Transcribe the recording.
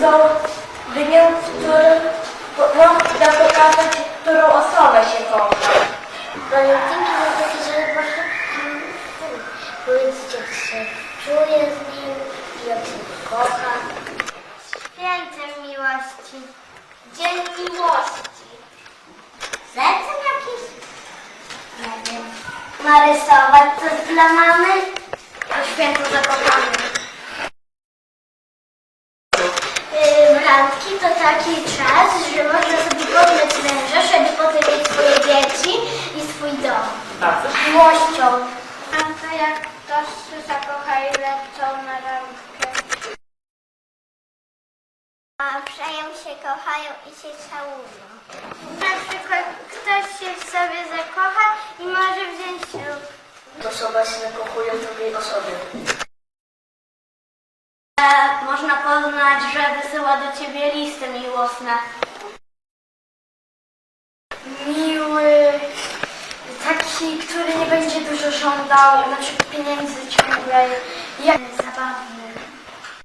są dniem, w którym można pokazać, którą osobę się kocha. Walentynki takie, że można powiedzieć, jak się czuje z nim i jak się kocha. Świętem miłości. Dzień miłości. Sercem jakieś? Nie wiem. Narysować coś dla mamy? To święto zakochanych. Randki to taki czas, że można sobie poznać męża, żeby potem mieć swoje dzieci i swój dom. Miłością. A to jak ktoś się zakocha i lecą na randkę. A wzajem się kochają i się całują. Na przykład ktoś się w sobie zakocha i może wziąć ślub. Osoba się zakochuje w drugiej osobie. E, można poznać, że wysyła do ciebie listy miłosne. Miły, taki, który nie będzie dużo żądał, na przykład pieniędzy ciągle. Jak Zabawny.